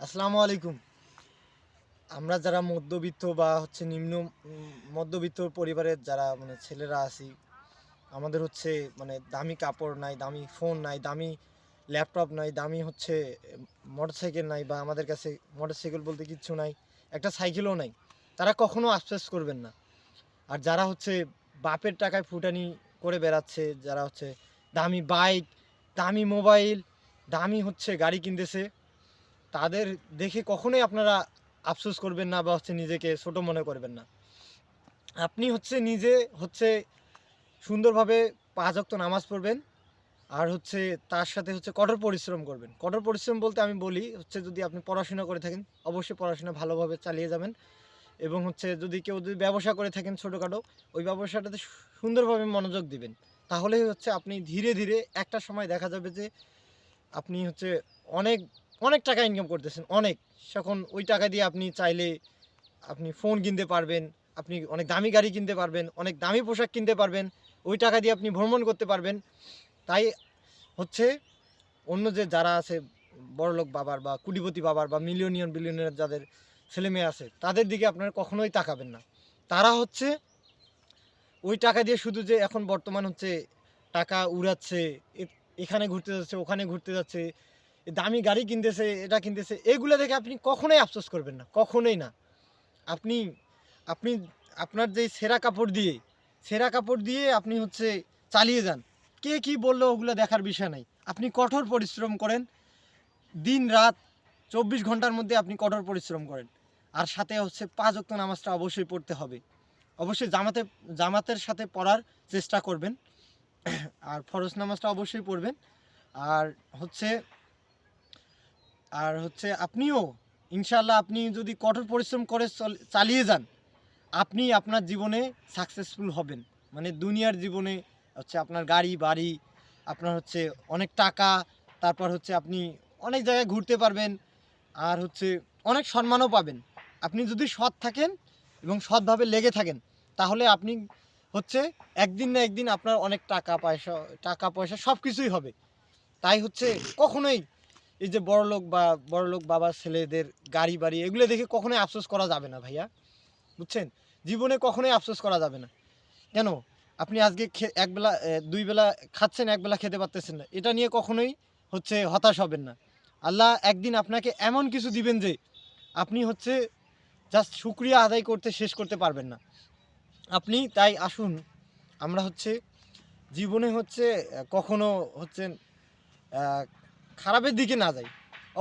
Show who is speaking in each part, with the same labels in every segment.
Speaker 1: আসসালামু আলাইকুম। আমরা যারা মধ্যবিত্ত বা হচ্ছে নিম্ন মধ্যবিত্ত পরিবারের যারা মানে ছেলেরা আছি, আমাদের হচ্ছে মানে দামি কাপড় নাই, দামি ফোন নাই, দামি ল্যাপটপ নাই, দামি হচ্ছে মোটরসাইকেল নাই বা আমাদের কাছে মোটরসাইকেল বলতে কিচ্ছু নাই, একটা সাইকেলও নাই, তারা কখনো আফসোস করবেন না। আর যারা হচ্ছে বাপের টাকায় ফুটানি করে বেড়াচ্ছে, যারা হচ্ছে দামি বাইক দামি মোবাইল দামি হচ্ছে গাড়ি কিনতেছে তাদের দেখে কখনোই আপনারা আফসোস করবেন না বা হচ্ছে নিজেকে ছোট মনে করবেন না। আপনি হচ্ছে নিজে হচ্ছে সুন্দরভাবে পাঁচ অক্ত নামাজ পড়বেন আর হচ্ছে তার সাথে হচ্ছে কঠোর পরিশ্রম করবেন। কঠোর পরিশ্রম বলতে আমি বলি হচ্ছে যদি আপনি পড়াশোনা করে থাকেন, অবশ্যই পড়াশোনা ভালোভাবে চালিয়ে যাবেন এবং হচ্ছে যদি কেউ যদি ব্যবসা করে থাকেন ছোটোখাটো, ওই ব্যবসাটাতে সুন্দরভাবে মনোযোগ দিবেন। তাহলেই হচ্ছে আপনি ধীরে ধীরে একটা সময় দেখা যাবে যে আপনি হচ্ছে অনেক অনেক টাকা ইনকাম করতেছেন, অনেক। তখন ওই টাকা দিয়ে আপনি চাইলে আপনি ফোন কিনতে পারবেন, আপনি অনেক দামি গাড়ি কিনতে পারবেন, অনেক দামি পোশাক কিনতে পারবেন, ওই টাকা দিয়ে আপনি ভ্রমণ করতে পারবেন। তাই হচ্ছে অন্য যে যারা আছে, বড়লোক বাবার বা কুটিপতি বাবার বা মিলিয়নিয়ন বিলিয়নের যাদের ছেলে মেয়ে আছে, তাদের দিকে আপনারা কখনোই তাকাবেন না। তারা হচ্ছে ওই টাকা দিয়ে শুধু যে এখন বর্তমান হচ্ছে টাকা উড়াচ্ছে এখানে ঘুরতে যাচ্ছে, ওখানে ঘুরতে যাচ্ছে দামি গাড়ি কিনতেছে, এটা কিনতেছে, এগুলো দেখে আপনি কখনোই আফসোস করবেন না, কখনোই না। আপনি আপনি, আপনার যে সেরা কাপড় দিয়ে, সেরা কাপড় দিয়ে আপনি হচ্ছে চালিয়ে যান। কে কি বলল ওগুলো দেখার বিষয় নাই। আপনি কঠোর পরিশ্রম করেন দিন রাত চব্বিশ ঘণ্টার মধ্যে আপনি কঠোর পরিশ্রম করেন। আর সাথে হচ্ছে পাঁচ অক্ত নামাজটা অবশ্যই পড়তে হবে। অবশ্যই জামাতে, জামাতের সাথে পড়ার চেষ্টা করবেন। আর ফরজ নামাজটা অবশ্যই পড়বেন। আর হচ্ছে আর হচ্ছে আপনিও ইনশাল্লাহ আপনি যদি কঠোর পরিশ্রম করে চল- চালিয়ে যান, আপনি আপনার জীবনে সাকসেসফুল হবেন। মানে দুনিয়ার জীবনে হচ্ছে আপনার গাড়ি, বাড়ি, আপনার হচ্ছে অনেক টাকা, তারপর হচ্ছে আপনি অনেক জায়গায় ঘুরতে পারবেন, আর হচ্ছে অনেক সম্মানও পাবেন। আপনি যদি সৎ থাকেন এবং সৎভাবে লেগে থাকেন, তাহলে আপনি হচ্ছে একদিন না একদিন আপনার অনেক টাকা পয়সা টাকা পয়সা সব কিছুই হবে। তাই হচ্ছে কখনোই এই যে বড়লোক বা বড়লোক বাবার ছেলেদের গাড়ি বাড়ি এগুলো দেখে কখনোই আফসোস করা যাবে না ভাইয়া। বুঝছেন? জীবনে কখনোই আফসোস করা যাবে না। কেন? আপনি আজকে একবেলা দুই বেলা খাচ্ছেন একবেলা খেতে পারতেছেন না। এটা নিয়ে কখনোই হচ্ছে হতাশ হবেন না। আল্লাহ একদিন আপনাকে এমন কিছু দিবেন যে আপনি হচ্ছে জাস্ট শুক্রিয়া আদায় করতে শেষ করতে পারবেন না। আপনি তাই আসুন আমরা হচ্ছে জীবনে হচ্ছে কখনো হচ্ছে আহ, খারাপের দিকে না যাই।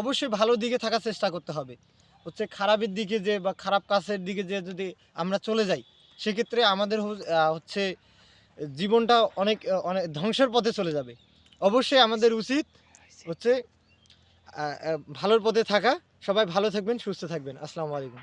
Speaker 1: অবশ্যই ভালো দিকে থাকার চেষ্টা করতে হবে। হচ্ছে খারাপের দিকে যে বা খারাপ কাজের দিকে যে যদি আমরা চলে যাই, সেক্ষেত্রে আমাদের হচ্ছে জীবনটা অনেক অনেক ধ্বংসের পথে চলে যাবে। অবশ্যই আমাদের উচিত হচ্ছে ভালোর পথে থাকা। সবাই ভালো থাকবেন, সুস্থ থাকবেন। আসসালামু আলাইকুম।